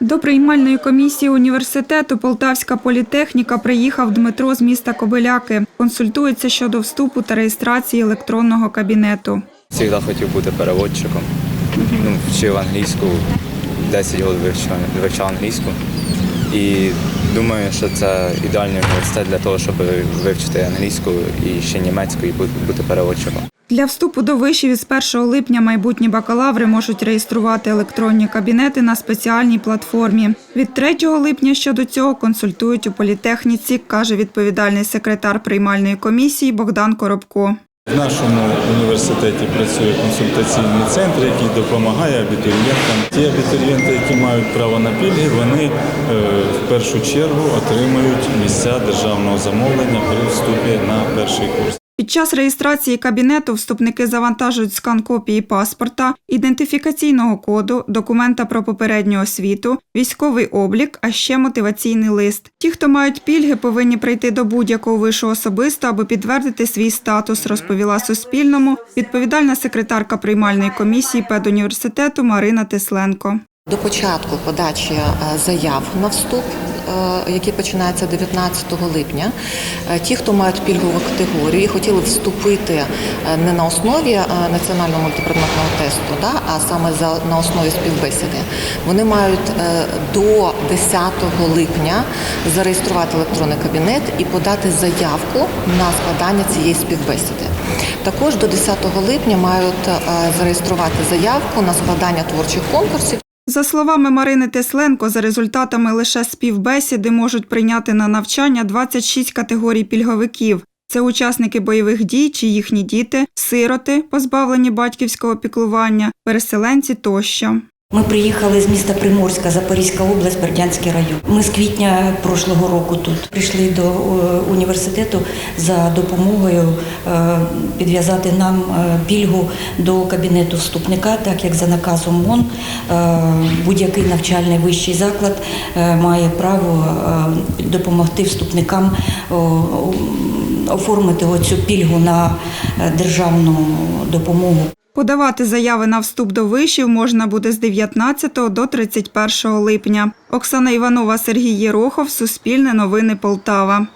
До приймальної комісії університету Полтавська політехніка приїхав Дмитро з міста Кобиляки. Консультується щодо вступу та реєстрації електронного кабінету. Завжди хотів бути переводчиком. Ну, вчив англійську, 10 років вивчав, вивчав англійську. І думаю, що це ідеальний університет для того, щоб вивчити англійську і ще німецьку і бути переводчиком. Для вступу до вишів із 1 липня майбутні бакалаври можуть реєструвати електронні кабінети на спеціальній платформі. Від 3 липня щодо цього консультують у політехніці, каже відповідальний секретар приймальної комісії Богдан Коробко. В нашому університеті працює консультаційний центр, який допомагає абітурієнтам. Ті абітурієнти, які мають право на пільги, вони е, в першу чергу отримують місця державного замовлення при вступі на перший курс. Під час реєстрації кабінету вступники завантажують скан копії паспорта, ідентифікаційного коду, документа про попередню освіту, військовий облік, а ще мотиваційний лист. Ті, хто мають пільги, повинні прийти до будь-якого вишу особисто, аби підтвердити свій статус, розповіла Суспільному відповідальна секретарка приймальної комісії педуніверситету Марина Тесленко. До початку подачі е, заяв на вступ, який починається 19 липня, е, ті, хто мають пільгову категорію і хотіли вступити е, не на основі е, національного мультипредметного тесту, а саме на основі співбесіди, вони мають е, до 10 липня зареєструвати електронний кабінет і подати заявку на складання цієї співбесіди. Також до 10 липня мають е, зареєструвати заявку на складання творчих конкурсів. За словами Марини Тесленко, за результатами лише співбесіди можуть прийняти на навчання 26 категорій пільговиків. Це учасники бойових дій чи їхні діти, сироти, позбавлені батьківського піклування, переселенці тощо. Ми приїхали з міста Приморська, Запорізька область, Бердянський район. Ми з квітня прошлого року тут прийшли до е, університету за допомогою е, підв'язати нам е, пільгу до кабінету вступника, так як за наказом МОН будь-який навчальний вищий заклад має право допомогти вступникам оформити оцю пільгу на державну допомогу. Подавати заяви на вступ до вишів можна буде з 19 до 31 липня. Оксана Іванова, Сергій Єрохов, Суспільне новини Полтава.